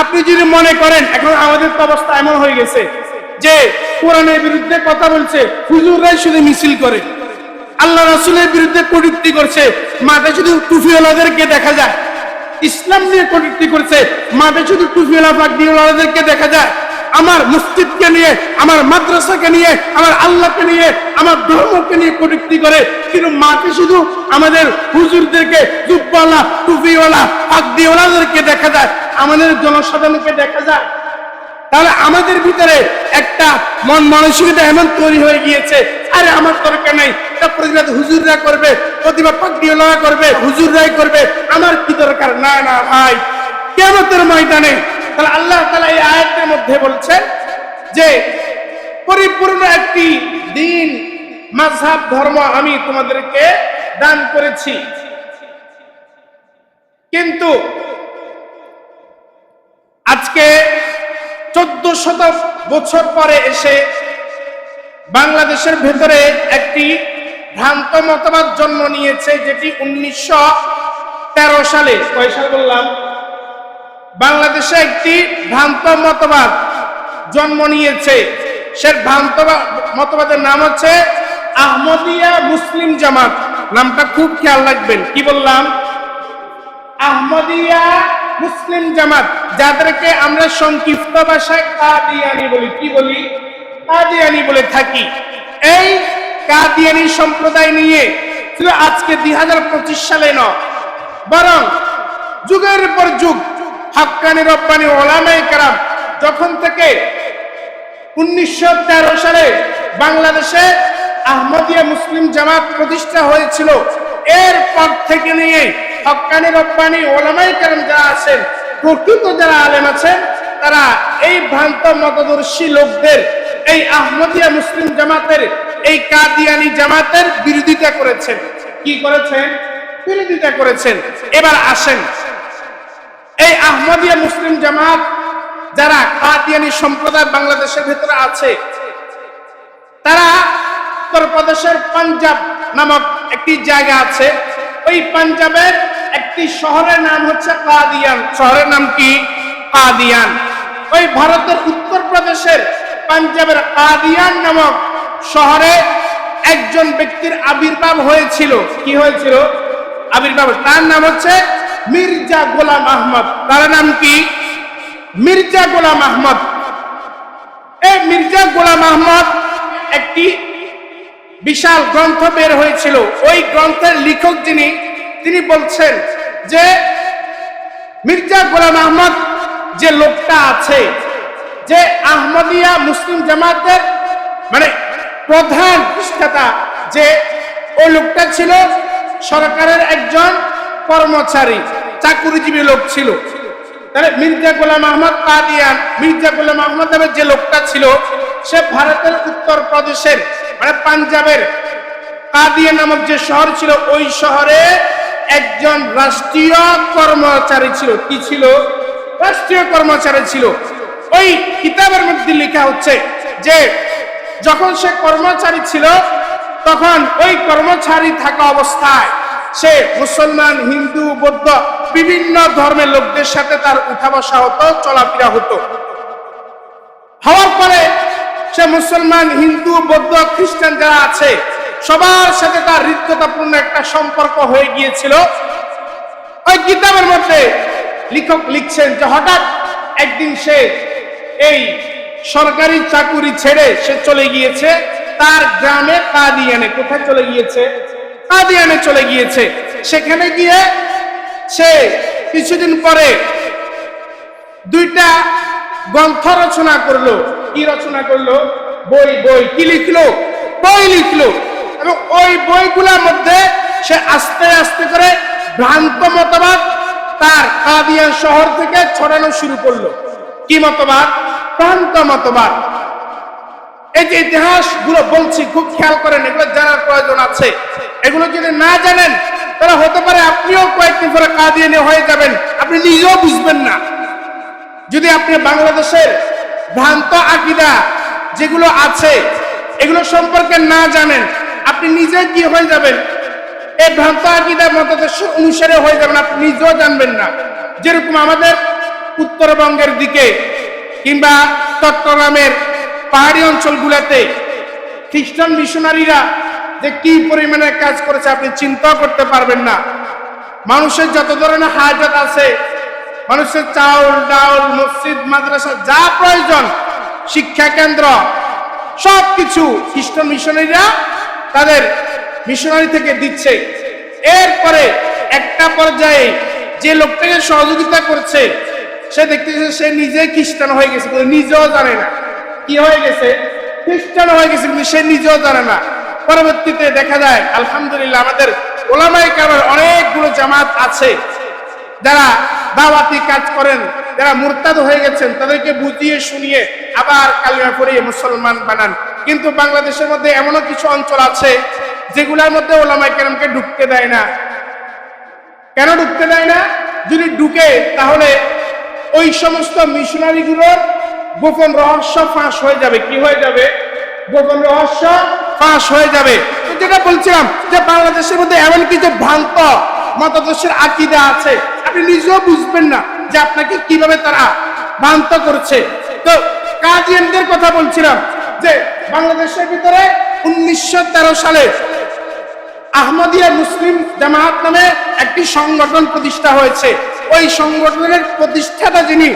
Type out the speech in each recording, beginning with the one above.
আপনি যদি মনে করেন, এখন আমাদের তো অবস্থা এমন হয়ে গেছে যে কোরআনের বিরুদ্ধে কথা বলছে, হুজুররাই শুধু মিছিল করে। আল্লাহ রাসূলের বিরুদ্ধে কটূক্তি করছে, মাঠে শুধু টুফিওয়ালাদেরকে দেখা যায়। ইসলাম নিয়ে কটূক্তি করছে, মাঠে শুধু টুফিওয়ালা পাগড়িওয়ালাদেরকে দেখা যায়। আমার মসজিদকে নিয়ে, আমার মাদ্রাসাকে নিয়ে, আমার আল্লাহকে নিয়ে, আমার ধর্মকে নিয়ে কটূক্তি করে, কিন্তু মাঠে শুধু আমাদের হুজুরদেরকে জুব্বালা টুপিওয়ালা পাগড়িওয়ালাদেরকে দেখা যায়। আমাদের জনসাধারণকে দেখা যায়। তাহলে আমাদের ভিতরে একটা মন মানসিকতা এমন তৈরি হয়ে গিয়েছে, আরে আমার দরকার নাই প্রতিবাদ হুজুররা করবে, প্রতিবাদ পাগড়িওয়ালা করবে, হুজুররাই করবে, আমার কি দরকার? না না, ভাই, কেমতের ময়দানে। তাহলে আল্লাহ তালা এই আয়াতের মধ্যে বলছেন যে, পরিপূর্ণ একটি দিন, মাযহাব, ধর্ম আমি তোমাদেরকে দান করেছি। কিন্তু আজকে চোদ্দ শত বছর পরে এসে বাংলাদেশের ভেতরে একটি ভ্রান্ত মতবাদ জন্ম নিয়েছে, যেটি উনিশশো তেরো সালে, কয় সাল বললাম? বাংলাদেশে একটি ভ্রান্ত মতবাদ জন্ম নিয়েছে। সে ভ্রান্ত মতবাদের নাম হচ্ছে আহমদিয়া মুসলিম জামাত। নামটা খুব খেয়াল রাখবেন। কি বললাম? আহমদিয়া মুসলিম জামাত, যাদেরকে আমরা সংক্ষিপ্ত ভাষায় কাদিয়ানি বলি। কি বলি? কাদিয়ানি বলে থাকি। এই কাদিয়ানি সম্প্রদায় নিয়ে ছিল আজকে দুই হাজার পঁচিশ সালে ন। বরং যুগের পর যুগ হাক্কানি রব্বানি ওলামাই কারাম যখন থেকে উনিশশো তেরো সালে বাংলাদেশে আহমদিয়া মুসলিম জামাত প্রতিষ্ঠা হয়েছিল, এরপর থেকে নিয়ে হক্কানি রব্বানি ওলামাই কালাম যারা আছেন, প্রকৃত যারা আলেম আছেন, তারা এই ভ্রান্ত মতদর্শী লোকদের, এই আহমদিয়া মুসলিম জামাতের, এই কাদিয়ানি জামাতের বিরোধিতা করেছেন। কি করেছেন? বিরোধিতা করেছেন। এবার আসেন। এই আহমদিয়া মুসলিম জামাত যারা কাদিয়ানি সম্প্রদায় বাংলাদেশের ভেতরে আছে, তারা উত্তরপ্রদেশের পাঞ্জাব নামক একটি জায়গা আছে। ওই পাঞ্জাবের একটি শহরের নাম হচ্ছে কাদিয়ান। শহরের নাম কি? কাদিয়ান। ওই ভারতের উত্তরপ্রদেশের পাঞ্জাবের কাদিয়ান নামক শহরে একজন ব্যক্তির আবির্ভাব হয়েছিল। কি হয়েছিল? আবির্ভাব তার নাম হচ্ছে মির্জা গোলাম আহমদ। তার নাম কি? মির্জা গোলাম আহমদ। এই মির্জা গোলাম আহমদ একটি বিশাল গ্রন্থ বের হয়েছিল। ওই গ্রন্থের লেখক যিনি, তিনি বলছেন যে মির্জা গোলাম আহমদ যে লোকটা আছে, যে আহমদিয়া মুসলিম জামাতের মানে প্রধান পৃষ্ঠাতা যে ওই লোকটা ছিল সরকারের একজন কর্মচারী, চাকুরিজীবী লোক ছিল। তাহলে মির্জা গোলাম আহমদ কাদিয়ান, মির্জা গোলাম আহমদ নামের যে লোকটা ছিল, সে ভারতের উত্তর প্রদেশের মানে পাঞ্জাবের কাদিয়া নামক যে শহর ছিল, ওই শহরে একজন রাষ্ট্রীয় কর্মচারী ছিল। কি ছিল? রাষ্ট্রীয় কর্মচারী ছিল। ওই কিতাবের মধ্যে লেখা হচ্ছে যে, যখন সে কর্মচারী ছিল, তখন ওই কর্মচারী থাকা অবস্থায় সে মুসলমান, হিন্দু, বৌদ্ধ বিভিন্ন ধর্মের লোকদের সাথে তার উঠা বসা হতো, চলাফেরা হতো। হওয়ার পরে সে মুসলমান, হিন্দু, বৌদ্ধ, খ্রিস্টান যারা আছে সবার সাথে তার হৃদ্যতাপূর্ণ একটা সম্পর্ক হয়ে গিয়েছিল। ওই কিতাবের মধ্যে লেখক লিখছেন যে হঠাৎ একদিন সে এই সরকারি চাকুরি ছেড়ে সে চলে গিয়েছে। তার গ্রামে কাদিয়ানে, কোথায় চলে গিয়েছে? কাদিয়ানে চলে গিয়েছে। সেখানে গিয়ে সে কিছুদিন পরে দুইটা গ্রন্থ রচনা করল। কি রচনা করল? বই বই, কি লিখলো? বই লিখলো। এবং ওই বইগুলোর মধ্যে সে আস্তে আস্তে করে ভ্রান্ত মতবাদ তার কাদিয়ান শহর থেকে ছড়ানো শুরু করল। কি মতবাদ? ভ্রান্ত মতবাদ। এই যে ইতিহাসগুলো বলছি, খুব খেয়াল করেন, এগুলো জানার প্রয়োজন আছে। এগুলো যদি না জানেন, তাহলে হতে পারে আপনিও কয়েকদিন পরে কাদিয়ানি হয়ে যাবেন। আপনি নিজেও বুঝবেন না। যদি আপনি বাংলাদেশের ভ্রান্ত আকিদা যেগুলো আছে, এগুলো সম্পর্কে না জানেন আপনি নিজে কি হয়ে যাবেন। এই ভ্রান্ত আকিদা মতাদর্শ অনুসারে হয়ে যাবেন, আপনি নিজেও জানবেন না। যেরকম আমাদের উত্তরবঙ্গের দিকে কিংবা চট্টগ্রামের পাহাড়ি অঞ্চলগুলোতে খ্রিস্টান মিশনারিরা যে কি পরিমাণে কাজ করেছে আপনি চিন্তা করতে পারবেন না। মানুষের যত ধরনের হাজত আছে, মানুষের চাউল, ডাউল, মসজিদ, মাদ্রাসা, যা প্রয়োজন, শিক্ষা কেন্দ্র সব কিছু খ্রিস্টান মিশনারিরা তাদের মিশনারি থেকে দিচ্ছে। এরপরে একটা পর্যায়ে যে লোকটাকে সহযোগিতা করছে, সে দেখতেছে সে নিজে খ্রিস্টান হয়ে গেছে নিজেও জানে না। কি হয়ে গেছে? খ্রিস্টান হয়ে গেছে কিন্তু সে নিজেও জানে না। পরবর্তীতে দেখা যায়, আলহামদুলিল্লাহ, আমাদের ওলামাই কামের অনেকগুলো জামাত আছে। যারা দাওয়াতি কাজ করেন, যারা মুরতাদ হয়ে গেছেন, তাদেরকে বুঝিয়ে শুনিয়ে আবার কালিমা পড়িয়ে মুসলমান বানান। কিন্তু বাংলাদেশের মধ্যে এমনও কিছু অঞ্চল আছে যেগুলোর মধ্যে ওলামাই কেরামকে ঢুকতে দেয় না। কেন ঢুকতে দেয় না? যদি ঢুকে, তাহলে ওই সমস্ত মিশনারিগুলোর গোপন রহস্য ফাঁস হয়ে যাবে। কি হয়ে যাবে? গোপন রহস্য ফাঁস হয়ে যাবে। যেটা বলছিলাম যে বাংলাদেশের মধ্যে এমন কিছু ভ্রান্ত মতাদর্শের আকিদা আছে, আপনি নিজেও বুঝবেন না যে আপনাকে কীভাবে তারা ভ্রান্ত করছে। তো কাজিয়ানদের কথা বলছিলাম যে বাংলাদেশের ভিতরে উনিশশো তেরো সালে আহমদিয়া মুসলিম জামায়াত নামে একটি সংগঠন প্রতিষ্ঠা হয়েছে। ওই সংগঠনের প্রতিষ্ঠাতা যিনি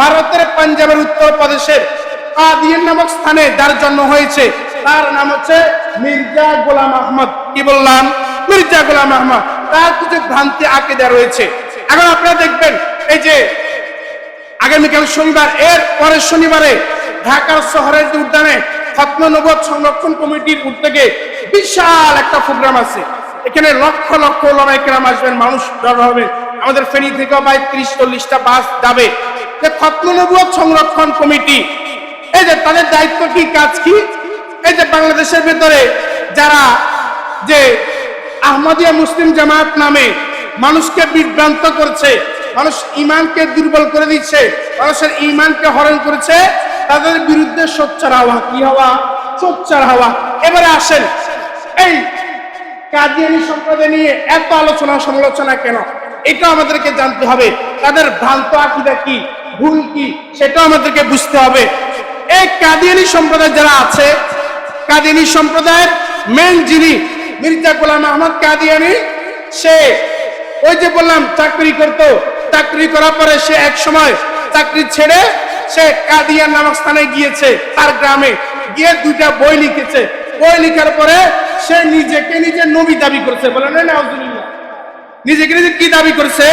ভারতের পাঞ্জাবের উত্তর প্রদেশের কাদিয়ান নামক স্থানে যার জন্ম হয়েছে, তার নাম হচ্ছে মির্জা গোলাম আহমদ। কি বললাম? মির্জা গোলাম আহমদ। তার কিছু ভ্রান্তি আকিদা রয়েছে। এখন আপনারা দেখবেন, এই যে আগামীকাল শনিবার, এর পরের শনিবারে ঢাকার শহরের উদ্যানে খত্ম নবদ সংরক্ষণ কমিটির উদ্যোগে বিশাল একটা প্রোগ্রাম আছে। এখানে লক্ষ লক্ষ ওলামাইকেরাম আসবেন, মানুষ হবে। আমাদের ফেনী থেকে প্রায় ত্রিশ, চল্লিশটা বাস যাবে। খত্ম নবদ সংরক্ষণ কমিটি, এই যে তাদের দায়িত্ব কি, কাজ কি? এই যে বাংলাদেশের ভেতরে যারা যে আহমদিয়া মুসলিম জামাত নামে মানুষকে বিভ্রান্ত করছে, মানুষ ইমানকে দুর্বল করে দিচ্ছে, মানুষের ইমানকে হরণ করেছে তাদের বিরুদ্ধে সোচ্চার হওয়া, কি হওয়া? সোচ্চার হওয়া। এবারে আসেন। এই কাদিয়ানি সম্প্রদায় নিয়ে এত আলোচনা, সমালোচনা কেন? এটা আমাদেরকে জানতে হবে। তাদের ভ্রান্ত আকিদা কি? ভুল কি? সেটা আমাদেরকে বুঝতে হবে। এই কাদিয়ানি সম্প্রদায় যারা আছে, কাদিয়ানি সম্প্রদায়ের মেন যিনি, মির্জা গোলাম আহমদ কাদিয়ানি, সে ওই যে বললাম, চাকরি করত। চাকরি করার পরে সে এক সময় চাকরি ছেড়ে সে কাদিয়ান নামক স্থানে গিয়েছে, তার গ্রামে। গিয়ে দুইটা বই লিখেছে। বই লিখার পরে সে নিজেকে নিজে নবী দাবি করছে। বলে, না নাউজুবিল্লাহ নিজেকে নিজে কি দাবি করছে?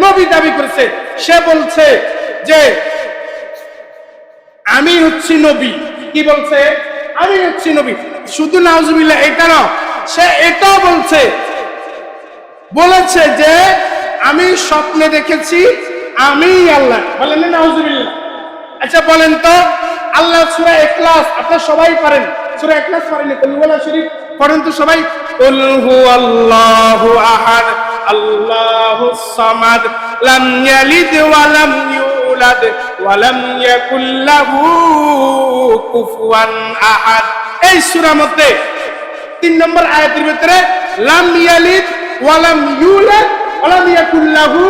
নবী দাবি করছে। সে বলছে যে, আমি হচ্ছি নবী। কি বলছে? আমি হচ্ছি নবী। শুধু নাউজুবিল্লাহ, এটা না, সে এটাও বলছে। বলেছে যে, আমি স্বপ্নে দেখেছি আমি আল্লাহ। বলেন নাউজুবিল্লাহ আচ্ছা বলেন তো, আল্লাহ সূরা ইখলাস, আপনারা সবাই পারেন। সূরা ইখলাস পারেন কলওয়ালা শরীফ পড়েন তো সবাই। কুল হুয়াল্লাহু আহাদ আল্লাহুস সামাদ, লাম ইয়ালিদ ওয়া লাম ইউলাদ, ওয়া লাম ইয়াকুল লাহু কুফুয়ান আহাদ। এই সূরার মধ্যে তিন নম্বর আয়াতের ভিতরে, লাম ইয়ালিদ ওয়া লাম ইউলাদ, ওয়া লাম ইয়াকুল লাহু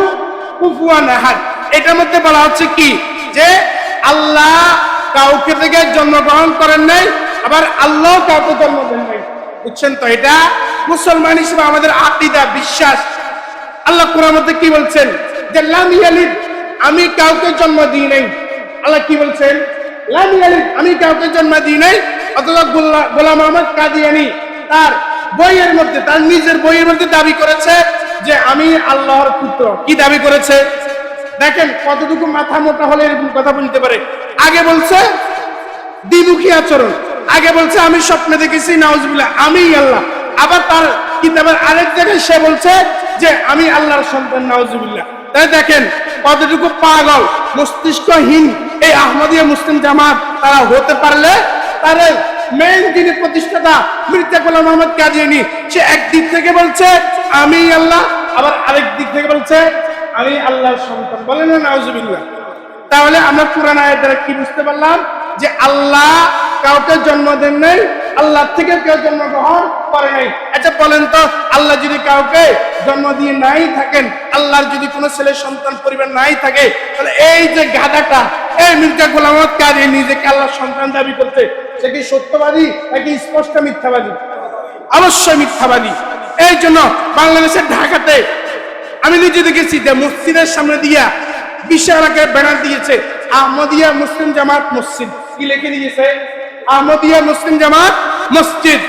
কুফুয়ান আহাদ। এটার মধ্যে বলা হচ্ছে কি? যে আল্লাহ কাউকে থেকে জন্মগ্রহণ করেন নাই, আবার আল্লাহ কাউকে জন্ম দেন নাই। বুঝছেন তো এটা? মুসলমান হিসেবে আমাদের আকিদা, বিশ্বাস। আল্লাহ কোরআন মধ্যে কি বলছেন? যে লাম ইয়ালিদ, আমি কাউকে জন্ম দিই নাই। আল্লাহ কি বলছেন? লাম ইয়ালিদ, আমি কাউকে জন্ম দিই নাই গোলা- গোলাম আহমদ কাদিয়ানি তার বইয়ের মধ্যে, তার নিজের বইয়ের মধ্যে দাবি করেছে যে আমি আল্লাহর পুত্র। কি দাবি করেছে? দেখেন কতটুকু মাথা মোটা হলে এরকম কথা বলতে পারে। আগে বলছে, দ্বিমুখী আচরণ। আগে বলছে, আমি স্বপ্নে দেখেছি, নাউজুবিল্লাহ আমি আল্লাহ। আবার তার কিতাবের আরেক জায়গায় সে বলছে যে, আমি আল্লাহর সন্তান, নাউজুবিল্লাহ। তাই দেখেন কতটুকু পাগল, মস্তিষ্কহীন এই আহমদিয়া মুসলিম জামাত, তারা হতে পারলে তার মেন যিনি প্রতিষ্ঠাতা মির্জা গোলাম মোহাম্মদ কাদিয়ানি। সে একদিক থেকে বলছে আমি আল্লাহ। আবার আরেক দিক থেকে বলছে আমি আল্লাহর সন্তান বলেন না, নাউজুবিল্লাহ। তাহলে আমরা কোরআন আয়াত দ্বারা কি বুঝতে পারলাম? যে আল্লাহ কাউকে জন্ম দেন নাই, আল্লাহ থেকে কেউ জন্মগ্রহণ করে নাই। আচ্ছা বলেন তো, আল্লাহ যদি কাউকে জন্ম দিয়ে নাই থাকেন, আল্লাহর যদি কোনো ছেলে সন্তান পরিবার নাই থাকে, তাহলে এই যে গাধাটা এই মির্জা গোলামত কাদি নিজেকে আল্লাহ সন্তান দাবি করতে সে কি সত্যবাদী নাকি স্পষ্ট মিথ্যাবাদী? অবশ্যই মিথ্যাবাদী। এই জন্য বাংলাদেশের ঢাকাতে আমি নিজে দেখেছি যে মসজিদের সামনে দিয়া বিশাল আকারে ব্যানার দিয়েছে, আহমদিয়া মুসলিম জামাত মসজিদ। কি লিখে দিয়েছে? আহমদিয়া মুসলিম জামাত মসজিদ।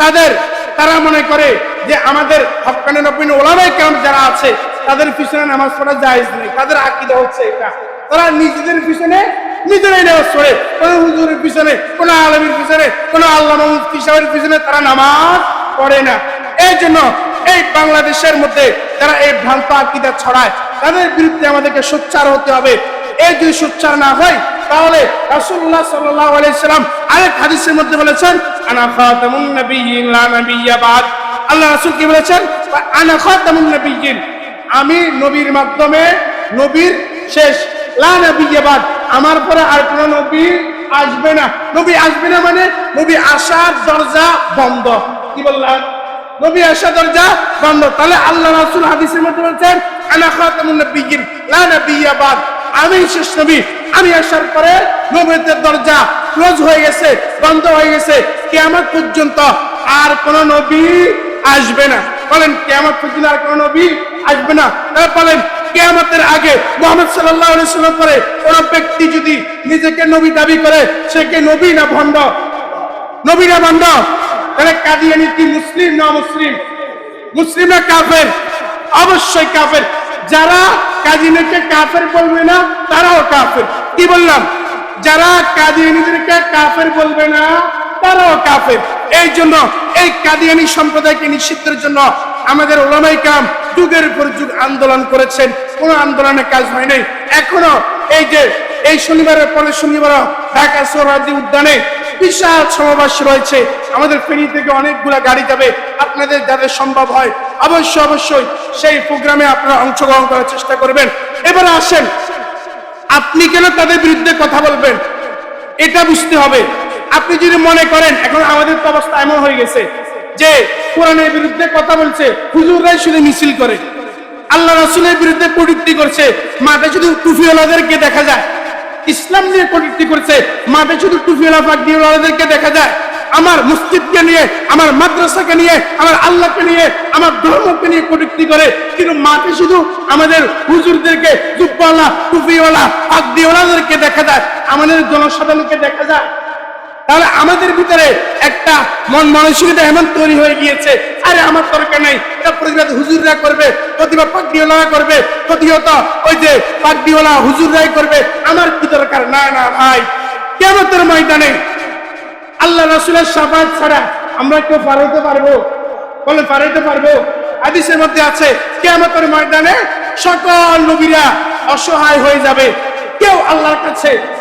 তাদের, তারা মনে করে যে আমাদের হকানে নব্বিন ওলামাই কেমন যারা আছে, তাদের পিছনে নামাজ পড়া জায়েজ নেই। তাদের আকিদা হচ্ছে এটা। তারা নিজেদের পিছনে নিজেরাই নামাজ পড়ে। কোন হুজুরের পিছনে, কোন আলমীর পিছনে, কোন আল্লাহ মুফতি সাহেবের পিছনে তারা নামাজ পড়ে না। এই জন্য এই বাংলাদেশের মধ্যে যারা এই ভ্রান্ত আকিদা ছড়ায়, তাদের বিরুদ্ধে আমাদেরকে সোচ্চার হতে হবে। এই যদি সোচ্চার না হয়, তাহলে রাসূলুল্লাহ সাল্লাল্লাহু আলাইহি আরেক হাদিসের মধ্যে বলেছেন, আনা খাতামুন নাবিয়্যিন লা আল্লাহ রাসূল কি বলেছেন? আনা খাতামুন নাবিয়্যিন। আমি নবীর মাধ্যমে নবীর শেষ লা নাবিয়্যা আমার পরে আর কোনো নবী আসবে না। নবী আসবে না মানে নবী আসার দরজা বন্ধ। কি বললাম নবী আসা দরজা বন্ধ। তাহলে আল্লাহ রাসূল হাদিসের মধ্যে বলছেন, আনা খাতামুন নাবিয়্যিন, লা নাবিয়্যা বাদ। আমি শেষ নবী। আমি আসার পরে নবীদের দরজা ক্লোজ হয়ে গেছে, বন্ধ হয়ে গেছে। কিয়ামত পর্যন্ত আর কোন নবী আসবে না। বলেন, কিয়ামত পর্যন্ত আর কোন নবী আসবে না। তাহলে বলেন, কিয়ামতের আগে মোহাম্মদ আলাইহি সাল্লাম পরে কোন ব্যক্তি যদি নিজেকে নবী দাবি করে, সে কি নবী না ভণ্ড নবী না ভণ্ড তাহলে কাদিয়ানি কি মুসলিম না মুসলিম? মুসলিম না কাফের? অবশ্যই কাফের। যারা কাদিয়ানিকে কাফের বলবে না, তারাও কাফের। কি বললাম? যারা কাদিয়ানিদেরকে কাফের বলবে না, তারাও কাফের। এই জন্য এই কাদিয়ানি সম্প্রদায়কে নিষিদ্ধের জন্য আমাদের ওলামাই কাম যুগের পর যুগ আন্দোলন করেছেন। কোনো আন্দোলনের কাজ হয় নাই এখনও এই যে এই শনিবারের পরে শনিবার ঢাকা সোহরাদি উদ্যানে বিশাল সমাবেশ রয়েছে। আমাদের ফেনী থেকে অনেকগুলা গাড়ি যাবে। আপনাদের যাদের সম্ভব হয়, অবশ্যই অবশ্যই সেই প্রোগ্রামে আপনারা অংশগ্রহণ করার চেষ্টা করবেন। এবারে আসেন, আপনি কেন তাদের বিরুদ্ধে কথা বলবেন? এটা বুঝতে হবে। আপনি যদি মনে করেন, এখন আমাদের তো অবস্থা এমন হয়ে গেছে যে কোরআনের বিরুদ্ধে কথা বলছে, হুজুররাই শুধু মিছিল করে। আল্লাহ রসুলের বিরুদ্ধে কটূক্তি করছে। মাঠে শুধু টুফিওয়ালাদেরকে দেখা যায়। ইসলাম নিয়ে কটূক্তি করেছে। মাঠে শুধু টুফিওয়ালা পাগড়িওয়ালাদেরকে দেখা যায়। আমার মসজিদকে নিয়ে, আমার মাদ্রাসাকে নিয়ে, আমার আল্লাহকে নিয়ে, আমার ধর্মকে নিয়ে কটূক্তি করে। কিন্তু মাঠে শুধু আমাদের হুজুরদেরকে, জুব্বাওয়ালা, টুপিওয়ালা আগদিওয়ালাদেরকে দেখা যায়। আমাদের জনসাধারণকে দেখা যায়। তাহলে আমাদের ভিতরে একটা মন মানসিকতা এমন তৈরি হয়ে গিয়েছে, আরে আমার দরকার নাই, এটা প্রতিবাদ হুজুররা করবে, প্রতিবাদ পাগড়িওয়ালা করবে, প্রতিহত ওই যে পাগড়িওয়ালা হুজুররাই করবে, আমার কি দরকার? না না, ভাই, কেমতের ময়দানে আল্লাহ রাসুলের সাফাত ছাড়া আমরা কেউ পার হতে পারব? বলে পার হতে পারব? আদিসের মধ্যে আছে কেমতের ময়দানে সকল নবীরা অসহায় হয়ে যাবে, কেউ আল্লাহর কাছে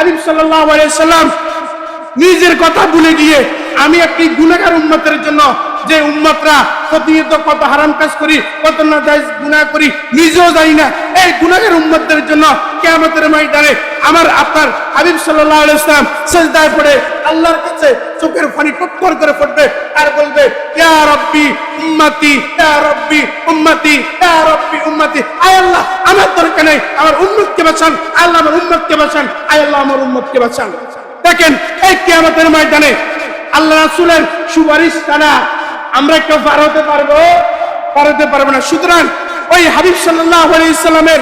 হাবিব সাল্লাম নিজের কথা ভুলে গিয়ে আমি একটি গুণাগার উম্মতের জন্য যে উম্মতরা প্রতিনিয়ত কত হারাম কাজ করি, কত না গুনাহ করি, নিজেও জানি না। এই গুনাহগার উম্মতদের জন্য কিয়ামতের ময়দানে আমার আপনার হাবিব সাল্লাল্লাহু আলাইহি সাল্লাম সিজদায় পড়ে আল্লাহর কাছে চোখের পানি টপকর করে পড়বে আর বলবে, ইয়া রাব্বি উম্মতি, ইয়া রাব্বি উম্মতি, ইয়া রাব্বি উম্মতি, আয় আল্লাহ, আমার দরকার নেই, আমার উম্মতকে বাঁচান, আল্লাহ আমার উম্মতকে বাঁচান, আয় আল্লাহ আমার উম্মতকে বাঁচান। দেখেন, এই কিয়ামতের ময়দানে আল্লাহ রাসূলের সুপারিশ ছাড়া আমরা কেউ পার হতে পারব? পার হতে পারব না। সুতরাং ওই হাবিব সাল্লাল্লাহু আলাইহি সাল্লামের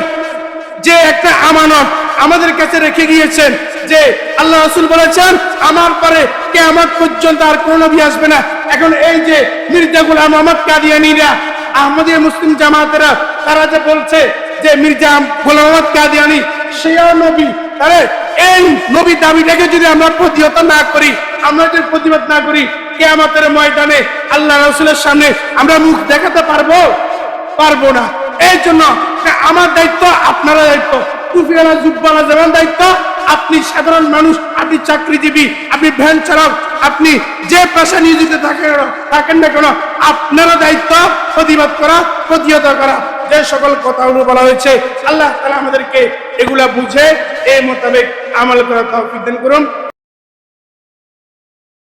যে একটা আমানত আমাদের কাছে রেখে গিয়েছেন, যে আল্লাহ রসুল বলেছেন, আমার পরে কিয়ামত পর্যন্ত আর কোনো নবী আসবে না। এখন এই যে মির্জা গোলাম আহমদ কাদিয়ানীরা, আহমদিয়া মুসলিম জামাতেরা, তারা যে বলছে যে মির্জা গোলাম আহমদ কাদিয়ানী, সেও নবী। তাহলে এই নবী দাবিটাকে যদি আমরা প্রতিহত না করি, আমরা যদি প্রতিবাদ না করি, কেয়ামতের ময়দানে আল্লাহ রসুলের সামনে আমরা মুখ দেখাতে পারব? পারব না। এই জন্য আমার দায়িত্ব আপনারা দায়িত্ব। টুপিওয়ালা জুব্বালা যেমন দায়িত্ব, আপনি সাধারণ মানুষ, আপনি চাকরিজীবী, আপনি ভ্যান চালক, আপনি যে পেশা নিয়োজিত থাকেন থাকেন না কেন, আপনারও দায়িত্ব প্রতিবাদ করা, প্রতিহত করা। যে সকল কথাগুলো বলা হয়েছে, আল্লাহ তালা আমাদেরকে এগুলা বুঝে এই মোতাবেক আমল করা করুন।